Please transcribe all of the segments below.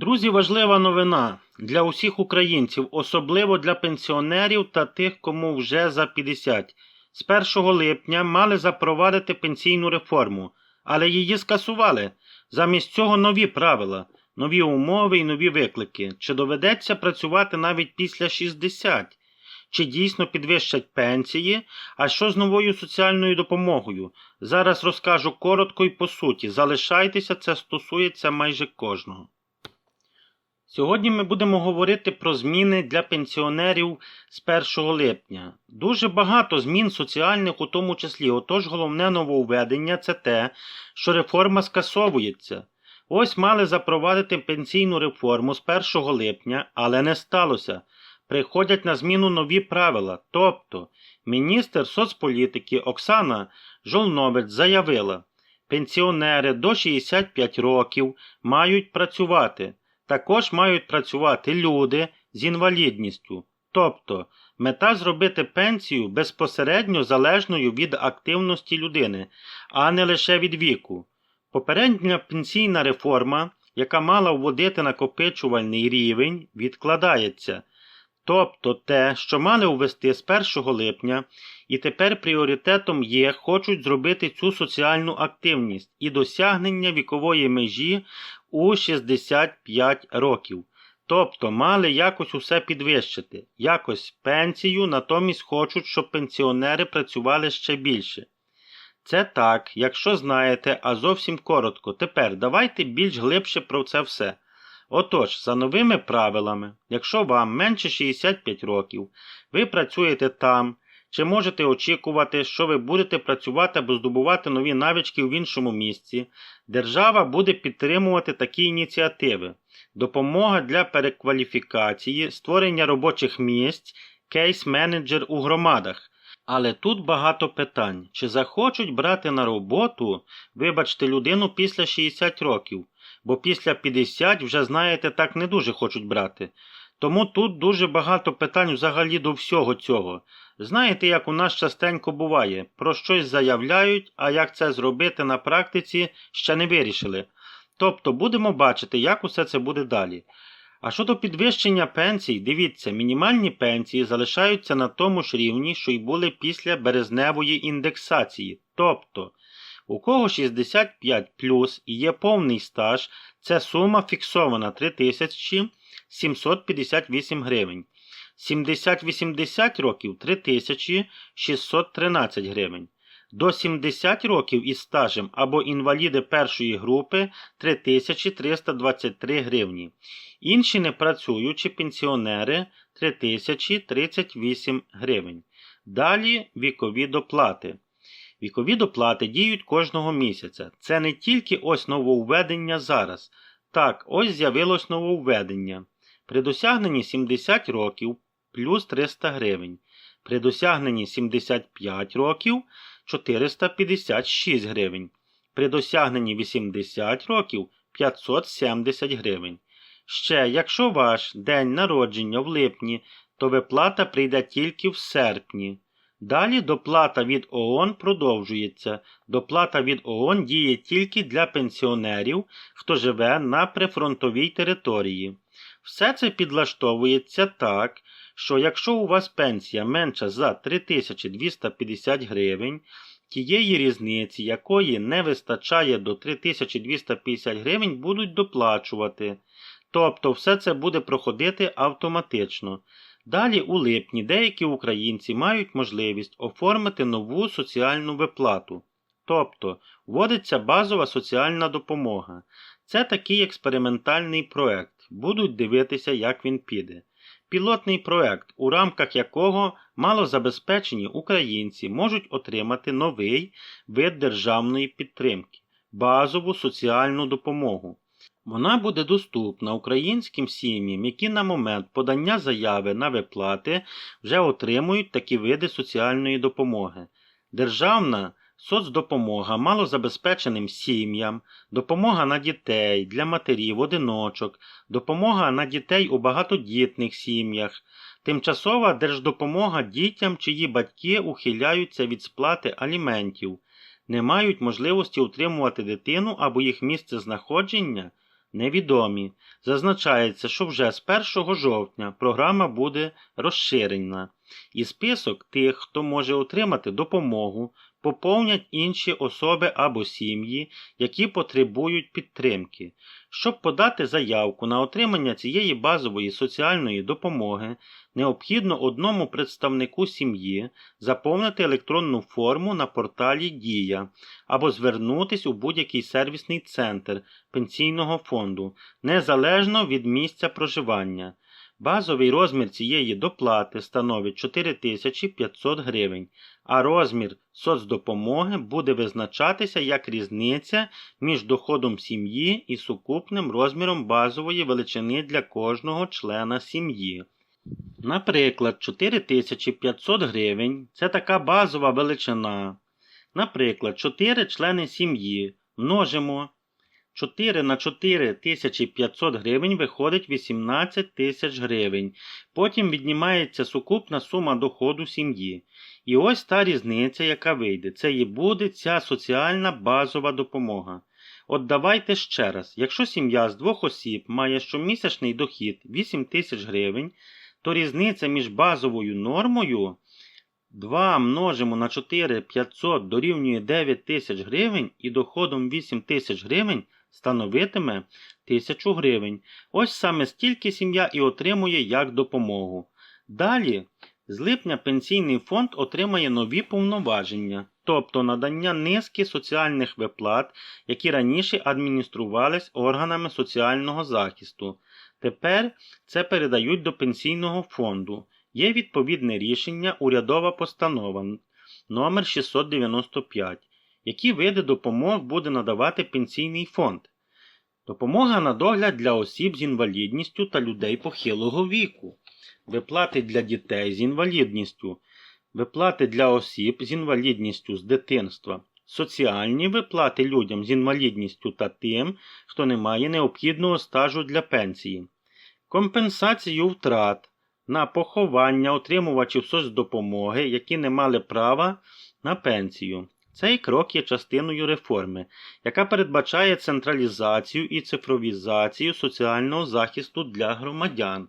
Друзі, важлива новина для усіх українців, особливо для пенсіонерів та тих, кому вже за 50. З 1 липня мали запровадити пенсійну реформу, але її скасували. Замість цього нові правила, нові умови і нові виклики. Чи доведеться працювати навіть після 60? Чи дійсно підвищать пенсії? А що з новою соціальною допомогою? Зараз розкажу коротко і по суті. Залишайтеся, це стосується майже кожного. Сьогодні ми будемо говорити про зміни для пенсіонерів з 1 липня. Дуже багато змін соціальних у тому числі. Отож, головне нововведення це те, що реформа скасовується. Ось мали запровадити пенсійну реформу з 1 липня, але не сталося. Приходять на зміну нові правила. Тобто, міністр соцполітики Оксана Жолновець заявила, пенсіонери до 65 років мають працювати. Також мають працювати люди з інвалідністю. Тобто, мета зробити пенсію безпосередньо залежною від активності людини, а не лише від віку. Попередня пенсійна реформа, яка мала вводити накопичувальний рівень, відкладається. Тобто те, що мали ввести з 1 липня, і тепер пріоритетом є, хочуть зробити цю соціальну активність і досягнення вікової межі у 65 років. Тобто мали якось усе підвищити, якось пенсію, натомість хочуть, щоб пенсіонери працювали ще більше. Це так, якщо знаєте, а зовсім коротко. Тепер давайте більш глибше про це все. Отож, за новими правилами, якщо вам менше 65 років, ви працюєте там, чи можете очікувати, що ви будете працювати або здобувати нові навички в іншому місці, держава буде підтримувати такі ініціативи, допомога для перекваліфікації, створення робочих місць, кейс-менеджер у громадах. Але тут багато питань. Чи захочуть брати на роботу, вибачте, людину після 60 років, бо після 50 вже, знаєте, так не дуже хочуть брати. Тому тут дуже багато питань взагалі до всього цього. Знаєте, як у нас частенько буває, про щось заявляють, а як це зробити на практиці, ще не вирішили. Тобто будемо бачити, як усе це буде далі. А щодо підвищення пенсій, дивіться, мінімальні пенсії залишаються на тому ж рівні, що й були після березневої індексації. Тобто, у кого 65 плюс і є повний стаж, це сума фіксована 3758 гривень. 70-80 років 3613 гривень. До 70 років із стажем або інваліди першої групи 3323 гривні. Інші непрацюючі пенсіонери 3038 гривень. Далі вікові доплати. Вікові доплати діють кожного місяця. Це не тільки ось нововведення зараз. Так, ось з'явилось нововведення. При досягненні 70 років плюс 300 гривень. При досягненні 75 років 456 гривень. При досягненні 80 років 570 гривень. Ще, якщо ваш день народження в липні, то виплата прийде тільки в серпні. Далі доплата від ООН продовжується. Доплата від ООН діє тільки для пенсіонерів, хто живе на прифронтовій території. Все це підлаштовується так, що якщо у вас пенсія менша за 3250 гривень, тієї різниці, якої не вистачає до 3250 гривень, будуть доплачувати. Тобто все це буде проходити автоматично. Далі у липні деякі українці мають можливість оформити нову соціальну виплату. Тобто вводиться базова соціальна допомога. Це такий експериментальний проект. Будуть дивитися, як він піде. Пілотний проект, у рамках якого малозабезпечені українці можуть отримати новий вид державної підтримки базову соціальну допомогу. Вона буде доступна українським сім'ям, які на момент подання заяви на виплати вже отримують такі види соціальної допомоги. Державна соцдопомога малозабезпеченим сім'ям, допомога на дітей для матерів, одиночок, допомога на дітей у багатодітних сім'ях, тимчасова держдопомога дітям, чиї батьки ухиляються від сплати аліментів, не мають можливості утримувати дитину або їх місце знаходження невідомі. Зазначається, що вже з 1 жовтня програма буде розширена, і список тих, хто може отримати допомогу, поповнять інші особи або сім'ї, які потребують підтримки. Щоб подати заявку на отримання цієї базової соціальної допомоги, необхідно одному представнику сім'ї заповнити електронну форму на порталі Дія або звернутись у будь-який сервісний центр пенсійного фонду, незалежно від місця проживання. Базовий розмір цієї доплати становить 4500 гривень, а розмір соцдопомоги буде визначатися як різниця між доходом сім'ї і сукупним розміром базової величини для кожного члена сім'ї. Наприклад, 4500 гривень це така базова величина. Наприклад, 4 члени сім'ї множимо 4 на 4500 гривень виходить 18 тисяч гривень. Потім віднімається сукупна сума доходу сім'ї. І ось та різниця, яка вийде. Це і буде ця соціальна базова допомога. От давайте ще раз. Якщо сім'я з двох осіб має щомісячний дохід 8 тисяч гривень, то різниця між базовою нормою 2 множимо на 4500 дорівнює 9 тисяч гривень і доходом 8 тисяч гривень становитиме 1000 гривень. Ось саме стільки сім'я і отримує як допомогу. Далі, з липня пенсійний фонд отримає нові повноваження, тобто надання низки соціальних виплат, які раніше адмініструвались органами соціального захисту. Тепер це передають до пенсійного фонду. Є відповідне рішення урядова постанова номер 695 які види допомог буде надавати пенсійний фонд. Допомога на догляд для осіб з інвалідністю та людей похилого віку, виплати для дітей з інвалідністю, виплати для осіб з інвалідністю з дитинства, соціальні виплати людям з інвалідністю та тим, хто не має необхідного стажу для пенсії, компенсацію втрат на поховання отримувачів соцдопомоги, які не мали права на пенсію. Цей крок є частиною реформи, яка передбачає централізацію і цифровізацію соціального захисту для громадян.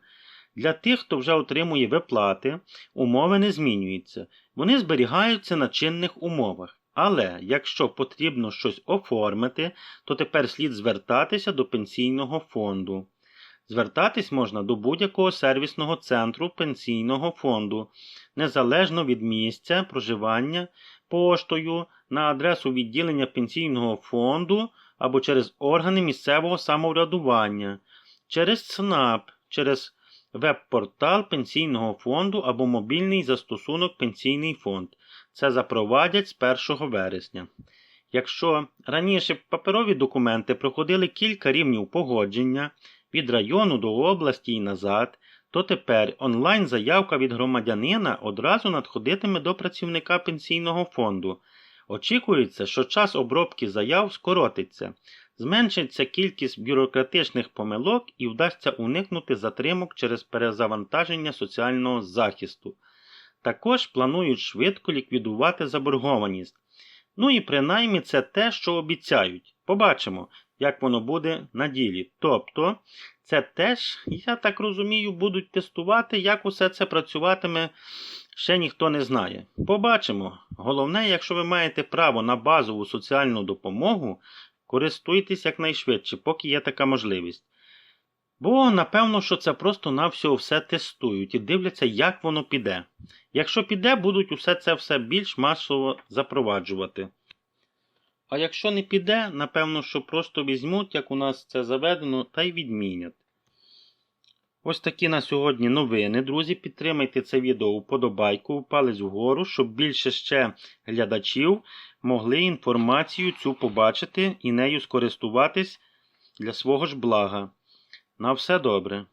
Для тих, хто вже отримує виплати, умови не змінюються, вони зберігаються на чинних умовах. Але якщо потрібно щось оформити, то тепер слід звертатися до пенсійного фонду. Звертатись можна до будь-якого сервісного центру пенсійного фонду, незалежно від місця проживання поштою на адресу відділення пенсійного фонду або через органи місцевого самоврядування, через ЦНАП, через веб-портал пенсійного фонду або мобільний застосунок Пенсійний фонд. Це запровадять з 1 вересня. Якщо раніше паперові документи проходили кілька рівнів погодження від району до області і назад, то тепер онлайн-заявка від громадянина одразу надходитиме до працівника пенсійного фонду. Очікується, що час обробки заяв скоротиться, зменшиться кількість бюрократичних помилок і вдасться уникнути затримок через перезавантаження соціального захисту. Також планують швидко ліквідувати заборгованість. Ну і принаймні це те, що обіцяють. Побачимо, як воно буде на ділі. Тобто, це теж, я так розумію, будуть тестувати, як усе це працюватиме, ще ніхто не знає. Побачимо. Головне, якщо ви маєте право на базову соціальну допомогу, користуйтесь якнайшвидше, поки є така можливість. Бо, напевно, що це просто на всього все тестують і дивляться, як воно піде. Якщо піде, будуть усе це все більш масово запроваджувати. А якщо не піде, напевно, що просто візьмуть, як у нас це заведено, та й відмінять. Ось такі на сьогодні новини, друзі. Підтримайте це відео вподобайку, палець вгору, щоб більше ще глядачів могли інформацію цю побачити і нею скористуватись для свого ж блага. На все добре.